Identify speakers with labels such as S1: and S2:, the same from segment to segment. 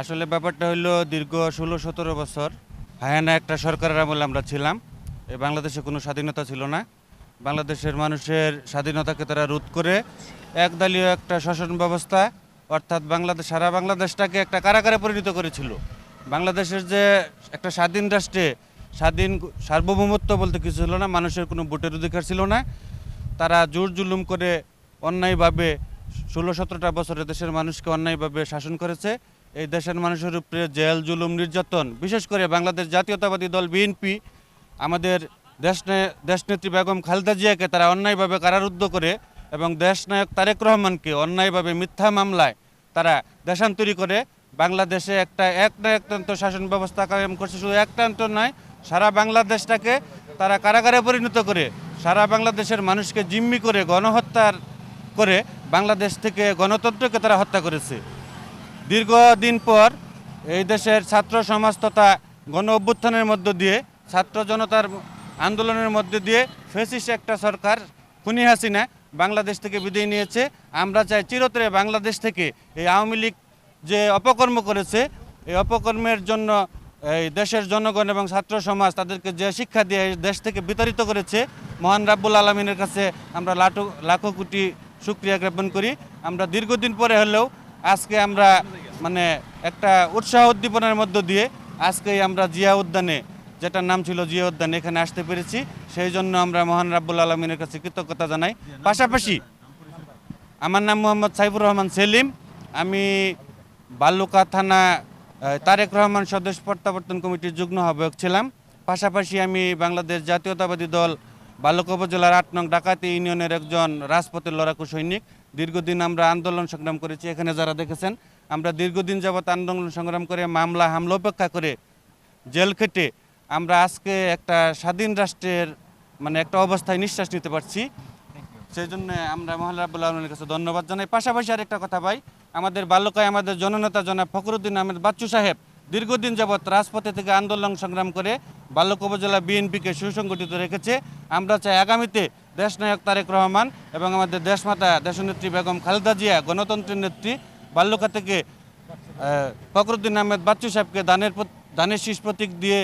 S1: আসলে ব্যাপারটা হলো দীর্ঘ ষোলো সতেরো বছর হায়ানা একটা সরকারের আমলে আমরা ছিলাম। এই বাংলাদেশে কোনো স্বাধীনতা ছিল না। বাংলাদেশের মানুষের স্বাধীনতাকে তারা রোধ করে একদলীয় একটা শাসন ব্যবস্থা, অর্থাৎ বাংলাদেশ, সারা বাংলাদেশটাকে একটা কারাগারে পরিণত করেছিল। বাংলাদেশের যে একটা স্বাধীন রাষ্ট্রে স্বাধীন সার্বভৌমত্ব বলতে কিছু ছিল না, মানুষের কোনো ভোটের অধিকার ছিল না। তারা জোর জুলুম করে অন্যায়ভাবে ষোলো সতেরোটা বছরে দেশের মানুষকে অন্যায়ভাবে শাসন করেছে। এই দেশের মানুষের উপরে জেল, জুলুম, নির্যাতন, বিশেষ করে বাংলাদেশ জাতীয়তাবাদী দল বিএনপি, আমাদের দেশ দেশনেত্রী বেগম খালেদা জিয়াকে তারা অন্যায়ভাবে কারারুদ্ধ করে এবং দেশনায়ক তারেক রহমানকে অন্যায়ভাবে মিথ্যা মামলায় তারা দেশান্তরী করে। বাংলাদেশে একটা এক না একটান্ত শাসন ব্যবস্থা কায়েম করছে। শুধু একটান্ত নয়, সারা বাংলাদেশটাকে তারা কারাগারে পরিণত করে, সারা বাংলাদেশের মানুষকে জিম্মি করে, গণহত্যার করে বাংলাদেশ থেকে গণতন্ত্রকে তারা হত্যা করেছে। দীর্ঘদিন পর এই দেশের ছাত্র সমাজ তথা গণ অভ্যুত্থানের মধ্য দিয়ে, ছাত্র জনতার আন্দোলনের মধ্যে দিয়ে ফেসিস একটা সরকার খুনি হাসিনা বাংলাদেশ থেকে বিদায় নিয়েছে। আমরা চাই চিরতরে বাংলাদেশ থেকে এই আওয়ামী লীগ যে অপকর্ম করেছে, এই অপকর্মের জন্য এই দেশের জনগণ এবং ছাত্র সমাজ তাদেরকে যে শিক্ষা দিয়ে দেশ থেকে বিতাড়িত করেছে, মহান রাব্বুল আলমিনের কাছে আমরা লাটো লাখো কোটি সুক্রিয়া জ্ঞাপন করি। আমরা দীর্ঘদিন পরে হলেও আজকে আমরা মানে একটা উৎসাহ উদ্দীপনার মধ্য দিয়ে আজকে আমরা জিয়া উদ্যানে, যেটার নাম ছিল জিয়া উদ্যান, এখানে আসতে পেরেছি। সেই জন্য আমরা মহান রাব্বুল আলমিনের কাছে কৃতজ্ঞতা জানাই। পাশাপাশি আমার নাম মোহাম্মদ সাইফুর রহমান সেলিম। আমি বাল্যকা থানা তারেক রহমান স্বদেশ প্রত্যাবর্তন কমিটির যুগ্ম আহ্বায়ক ছিলাম। পাশাপাশি আমি বাংলাদেশ জাতীয়তাবাদী দল বাল্যক উপজেলার আট নং ডাকাতি ইউনিয়নের একজন রাজপথের লড়াকু সৈনিক। দীর্ঘদিন আমরা আন্দোলন সংগ্রাম করেছি, এখানে যারা দেখেছেন আমরা দীর্ঘদিন যাবৎ আন্দোলন সংগ্রাম করে, মামলা, হামলা উপেক্ষা করে, জেল খেটে আমরা আজকে একটা স্বাধীন রাষ্ট্রের মানে একটা অবস্থায় নিঃশ্বাস নিতে পারছি। সেই জন্য আমরা মহান রাব্বুল আলমের কাছে ধন্যবাদ জানাই। পাশাপাশি আরেকটা কথা ভাই, আমাদের বাল্যকায় আমাদের জননেতা জনাব ফখরুদ্দিন আহমেদ বাচ্চু সাহেব দীর্ঘদিন যাবৎ রাজপথে থেকে আন্দোলন সংগ্রাম করে বাল্যক উপজেলা বিএনপিকে সুসংগঠিত রেখেছে। আমরা চাই আগামীতে দেশনায়ক তারেক রহমান এবং আমাদের দেশমাতা, দেশনেত্রী বেগম খালেদা জিয়া, গণতন্ত্রের নেত্রী বাল্যকা থেকে ফখরুদ্দিন আহমেদ বাচ্চু সাহেবকে দানের দানের শীষ প্রতীক দিয়ে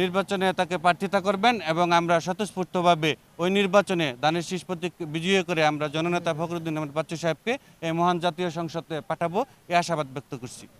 S1: নির্বাচনে তাকে প্রার্থিতা করবেন এবং আমরা স্বতঃস্ফূর্তভাবে ওই নির্বাচনে দানের শীষ প্রতীক বিজয়ী করে আমরা জননেতা ফখরুদ্দিন আহমেদ বাচ্চু সাহেবকে এই মহান জাতীয় সংসদে পাঠাবো, এই আশাবাদ ব্যক্ত করছি।